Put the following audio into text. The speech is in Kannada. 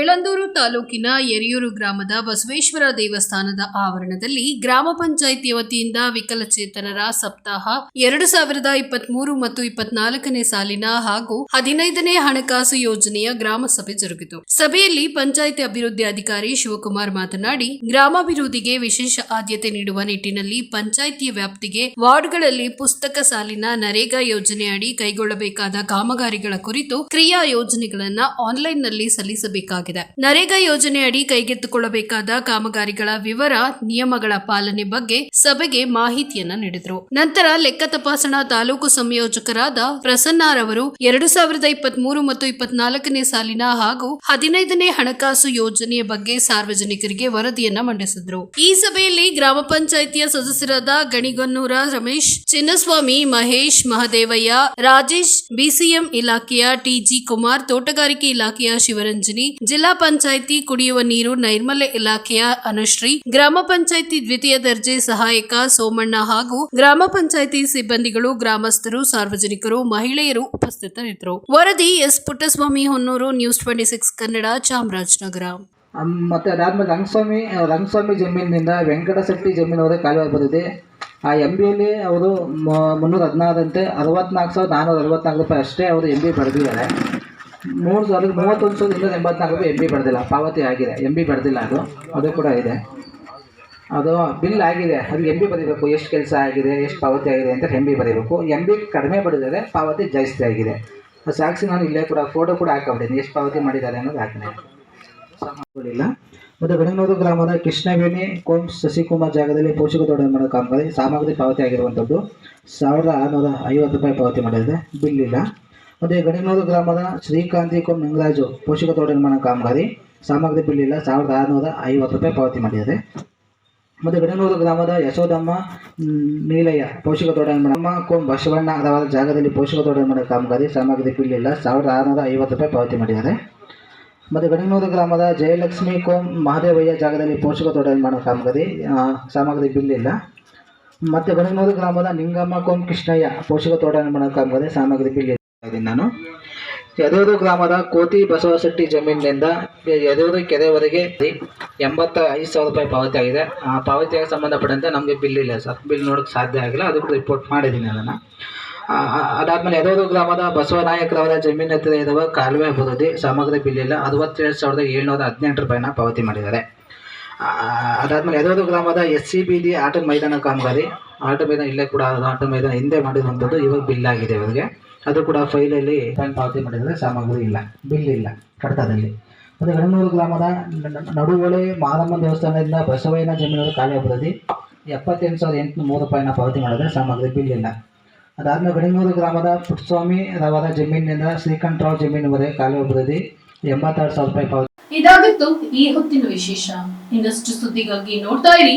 ಎಳಂದೂರು ತಾಲೂಕಿನ ಯರಿಯೂರು ಗ್ರಾಮದ ಬಸವೇಶ್ವರ ದೇವಸ್ಥಾನದ ಆವರಣದಲ್ಲಿ ಗ್ರಾಮ ಪಂಚಾಯಿತಿ ವತಿಯಿಂದ ವಿಕಲಚೇತನರ ಸಪ್ತಾಹ ಎರಡು ಸಾವಿರದ ಇಪ್ಪತ್ತ್ ಮೂರು ಮತ್ತು ಇಪ್ಪತ್ನಾಲ್ಕನೇ ಸಾಲಿನ ಹಾಗೂ ಹದಿನೈದನೇ ಹಣಕಾಸು ಯೋಜನೆಯ ಗ್ರಾಮ ಸಭೆ ಜರುಗಿತು. ಸಭೆಯಲ್ಲಿ ಪಂಚಾಯಿತಿ ಅಭಿವೃದ್ಧಿ ಅಧಿಕಾರಿ ಶಿವಕುಮಾರ್ ಮಾತನಾಡಿ, ಗ್ರಾಮಾಭಿವೃದ್ಧಿಗೆ ವಿಶೇಷ ಆದ್ಯತೆ ನೀಡುವ ನಿಟ್ಟಿನಲ್ಲಿ ಪಂಚಾಯಿತಿಯ ವ್ಯಾಪ್ತಿಗೆ ವಾರ್ಡ್ಗಳಲ್ಲಿ ಪುಸ್ತಕ ಸಾಲಿನ ನರೇಗಾ ಯೋಜನೆ ಅಡಿ ಕೈಗೊಳ್ಳಬೇಕಾದ ಕಾಮಗಾರಿಗಳ ಕುರಿತು ಕ್ರಿಯಾ ಯೋಜನೆಗಳನ್ನು ಆನ್ಲೈನ್ನಲ್ಲಿ ಸಲ್ಲಿಸಬೇಕಾಗಿದೆ. ನರೇಗಾ ಯೋಜನೆಯಡಿ ಕೈಗೆತ್ತಿಕೊಳ್ಳಬೇಕಾದ ಕಾಮಗಾರಿಗಳ ವಿವರ, ನಿಯಮಗಳ ಪಾಲನೆ ಬಗ್ಗೆ ಸಭೆಗೆ ಮಾಹಿತಿಯನ್ನ ನೀಡಿದರು. ನಂತರ ಲೆಕ್ಕ ತಪಾಸಣಾ ತಾಲೂಕು ಸಂಯೋಜಕರಾದ ಪ್ರಸನ್ನಾರವರು ಎರಡು ಸಾವಿರದ ಇಪ್ಪತ್ಮೂರು ಮತ್ತು ಇಪ್ಪತ್ನಾಲ್ಕನೇ ಸಾಲಿನ ಹಾಗೂ ಹದಿನೈದನೇ ಹಣಕಾಸು ಯೋಜನೆಯ ಬಗ್ಗೆ ಸಾರ್ವಜನಿಕರಿಗೆ ವರದಿಯನ್ನ ಮಂಡಿಸಿದ್ರು. ಈ ಸಭೆಯಲ್ಲಿ ಗ್ರಾಮ ಪಂಚಾಯಿತಿಯ ಸದಸ್ಯರಾದ ಗಣಿಗನ್ನೂರ ರಮೇಶ್, ಚಿನ್ನಸ್ವಾಮಿ ಮಹೇಶ್, ಮಹದೇವಯ್ಯ, ರಾಜೇಶ್, ಬಿಸಿಎಂ ಇಲಾಖೆಯ ಟಿಜಿ ಕುಮಾರ್, ತೋಟಗಾರಿಕೆ ಇಲಾಖೆಯ ಶಿವರಂಜನಿ ಜಿಲ್ಲಾ ಪಂಚಾಯಿತಿ ಕುಡಿಯುವ ನೀರು ನೈರ್ಮಲ್ಯ ಇಲಾಖೆಯ ಅನುಶ್ರೀ, ಗ್ರಾಮ ಪಂಚಾಯಿತಿ ದ್ವಿತೀಯ ದರ್ಜೆ ಸಹಾಯಕ ಸೋಮಣ್ಣ ಹಾಗೂ ಗ್ರಾಮ ಪಂಚಾಯಿತಿ ಸಿಬ್ಬಂದಿಗಳು, ಗ್ರಾಮಸ್ಥರು, ಸಾರ್ವಜನಿಕರು, ಮಹಿಳೆಯರು ಉಪಸ್ಥಿತರಿದ್ದರು. ವರದಿ S. Puttaswamy, Honnur, news twenty six, Kannada, Chamarajanagar. ಮತ್ತೆ ಅದಾದ್ಮೇಲೆ ರಂಗಸ್ವಾಮಿ ರಂಗಸ್ವಾಮಿ ಜಮೀನಿನಿಂದ ವೆಂಕಟಶೆಟ್ಟಿ ಅವರೇ ಕಾಲುವೆ ಬಂದಿದೆ. ಆ ಎಂ ಬಿಯಲ್ಲಿ ಅವರು ಮುನ್ನೂರ ಹದಿನಾರಂತೆ ಅರವತ್ನಾಲ್ಕು ಸಾವಿರದ ನಾನ್ನೂರ ಅರವತ್ನಾಲ್ಕು ರೂಪಾಯಿ ಅಷ್ಟೇ ಅವರು ಎಂ ಬಿ ಪಡೆದಿದ್ದಾರೆ. ಮೂರು ಸಾವಿರದ ಮೂವತ್ತೊಂದು ಸಾವಿರದ ಇನ್ನೂರ ಎಂಬತ್ನಾಲ್ಕು ಎಂ ಬಿ ಪಡೆದಿಲ್ಲ ಪಾವತಿ ಆಗಿದೆ. ಎಂ ಬಿ ಪಡೆದಿಲ್ಲ ಅದು. ಅದು ಕೂಡ ಇದೆ. ಅದು ಬಿಲ್ ಆಗಿದೆ. ಅದು ಎಂ ಬಿ ಬರೀಬೇಕು. ಎಷ್ಟು ಕೆಲಸ ಆಗಿದೆ, ಎಷ್ಟು ಪಾವತಿ ಆಗಿದೆ ಅಂತ ಎಂ ಬಿ ಬರೀಬೇಕು. ಎಂ ಬಿ ಕಡಿಮೆ ಪಡೆದಿದ್ದಾರೆ ಪಾವತಿ ಜಾಸ್ತಿ ಆಗಿದೆ. ಅದು ಸಾಕ್ಷಿ ನಾನು ಇಲ್ಲೇ ಕೂಡ ಫೋಟೋ ಕೂಡ ಹಾಕೊಂಡಿದ್ದೀನಿ ಎಷ್ಟು ಪಾವತಿ ಮಾಡಿದ್ದಾರೆ ಅನ್ನೋದು ಹಾಕಿದೆ ಇಲ್ಲ ಮತ್ತು ಗಣನೂರು ಗ್ರಾಮದ ಕೃಷ್ಣವೇಣಿ ಕೋಮ್ ಶಶಿಕುಮಾರ್ ಜಾಗದಲ್ಲಿ ಪೋಷಕ ದೊಡ್ಡ ಮಾಡೋ ಕಾಮಗಾರಿ ಸಾಮಗ್ರಿ ಪಾವತಿ ಆಗಿರುವಂಥದ್ದು ಸಾವಿರದ ಆರುನೂರ ಐವತ್ತು ರೂಪಾಯಿ ಪಾವತಿ ಮಾಡಿದೆ ಬಿಲ್ ಇಲ್ಲ. ಮತ್ತು ಗಣನೂರು ಗ್ರಾಮದ ಶ್ರೀಕಾಂತಿ ಕೋಂ ನಿಂಗರಾಜು ಪೋಷಕ ತೋಟ ನಿರ್ಮಾಣ ಕಾಮಗಾರಿ ಸಾಮಗ್ರಿ ಬಿಲ್ ಇಲ್ಲ, ಸಾವಿರದ ಆರುನೂರ ಐವತ್ತು ರೂಪಾಯಿ ಪಾವತಿ ಮಾಡಿದ್ದಾರೆ. ಮತ್ತು ಗಡನೂರು ಗ್ರಾಮದ ಯಶೋದಮ್ಮ ನೀಲಯ್ಯ ಪೋಷಕ ತೋಟ ನಿರ್ಮಾಣ ಕೋಂ ಬಸವಣ್ಣ ಜಾಗದಲ್ಲಿ ಪೋಷಕ ತೋಟ ನಿರ್ಮಾಣ ಕಾಮಗಾರಿ ಸಾಮಗ್ರಿ ಬಿಲ್ ಇಲ್ಲ, ಸಾವಿರದ ಆರುನೂರ ಐವತ್ತು ರೂಪಾಯಿ ಪಾವತಿ ಮಾಡಿದ್ದಾರೆ. ಮತ್ತು ಗಡಿನೂರು ಗ್ರಾಮದ ಜಯಲಕ್ಷ್ಮಿ ಕೋಂ ಮಹದೇವಯ್ಯ ಜಾಗದಲ್ಲಿ ಪೋಷಕ ತೋಟ ನಿರ್ಮಾಣ ಕಾಮಗಾರಿ ಸಾಮಗ್ರಿ ಬಿಲ್ ಇಲ್ಲ. ಮತ್ತು ಗಡಿನೂರು ಗ್ರಾಮದ ನಿಂಗಮ್ಮ ಕೋಂ ಕೃಷ್ಣಯ್ಯ ಪೋಷಕ ತೋಟ ನಿರ್ಮಾಣ ಕಾಮಗಾರಿ ಸಾಮಗ್ರಿ ಬಿಲ್ ಇದ್ದೀನಿ ನಾನು ಯದೋದು ಗ್ರಾಮದ ಕೋತಿ ಬಸವಶೆಟ್ಟಿ ಜಮೀನಿನಿಂದ ಯದೋದು ಕೆರೆವರೆಗೆ ಎಂಬತ್ತ ಐದು ಸಾವಿರ ರೂಪಾಯಿ ಪಾವತಿ ಆಗಿದೆ. ಆ ಪಾವತಿಯಾಗಿ ಸಂಬಂಧಪಟ್ಟಂತೆ ನಮಗೆ ಬಿಲ್ ಇಲ್ಲ ಸರ್. ಬಿಲ್ ನೋಡೋಕ್ಕೆ ಸಾಧ್ಯ ಆಗಿಲ್ಲ. ಅದಕ್ಕೂ ರಿಪೋರ್ಟ್ ಮಾಡಿದ್ದೀನಿ ಅದನ್ನು. ಅದಾದಮೇಲೆ ಯದೋದು ಗ್ರಾಮದ ಬಸವನಾಯಕರವರ ಜಮೀನ ಹತ್ತಿರ ಇರುವ ಕಾಲುವೆ ಅಭಿವೃದ್ಧಿ ಸಾಮಗ್ರಿ ಬಿಲ್ ಇಲ್ಲ. ಅರವತ್ತೇಳು ಸಾವಿರದ ಏಳ್ನೂರ ಹದಿನೆಂಟು ರೂಪಾಯಿನ ಪಾವತಿ ಮಾಡಿದ್ದಾರೆ. ಅದಾದಮೇಲೆ ಯದೋದು ಗ್ರಾಮದ ಎಸ್ ಸಿ ಬಿ ಡಿ ಆಟದ ಮೈದಾನ ಕಾಮಗಾರಿ ಆಟ ಮೈದಾನ ಇಲ್ಲೇ ಕೂಡ ಆಟ ಮೈದಾನ ಹಿಂದೆ ಮಾಡಿರುವಂಥದ್ದು ಇವಾಗ ಬಿಲ್ ಆಗಿದೆ ಇವರಿಗೆ ಅದು ಕೂಡ ಫೈಲಲ್ಲಿ ಫೈನ್ ಪಾವತಿ ಮಾಡಿದರೆ ಸಾಮಗ್ರಿ ಇಲ್ಲ, ಬಿಲ್ ಇಲ್ಲ ಕಡತದಲ್ಲಿ ಮತ್ತು ಗಣನೂರು ಗ್ರಾಮದ ನಡುವಳೆ ಮಾರಮ್ಮ ದೇವಸ್ಥಾನದಿಂದ ಬಸವಯ್ಯನ ಜಮೀನು ಖಾಲಿ ಅಭಿವೃದ್ಧಿ ಎಪ್ಪತ್ತೆಂಟು ಸಾವಿರದ ಎಂಟುನೂರ ಮೂರು ರೂಪಾಯಿನ ಪಾವತಿ ಮಾಡಿದರೆ ಸಾಮಗ್ರಿ ಬಿಲ್ ಇಲ್ಲ. ಅದಾದಮೇಲೆ ಗಣಿಮೂರು ಗ್ರಾಮದ ಪುಟ್ಸ್ವಾಮಿ ರವರ ಜಮೀನಿನಿಂದ ಶ್ರೀಕಂಠರಾವ್ ಜಮೀನುವರೆಗೆ ಖಾಲಿ ಅಭಿವೃದ್ಧಿ ಎಂಬತ್ತಾರು ಸಾವಿರ ರೂಪಾಯಿ ಪಾವತಿ ಇದಾಗಿತ್ತು ಈ ಹೊತ್ತಿನ ವಿಶೇಷ. ಇನ್ನಷ್ಟು ಸುದ್ದಿಗಾಗಿ ನೋಡ್ತಾ ಇರಿ.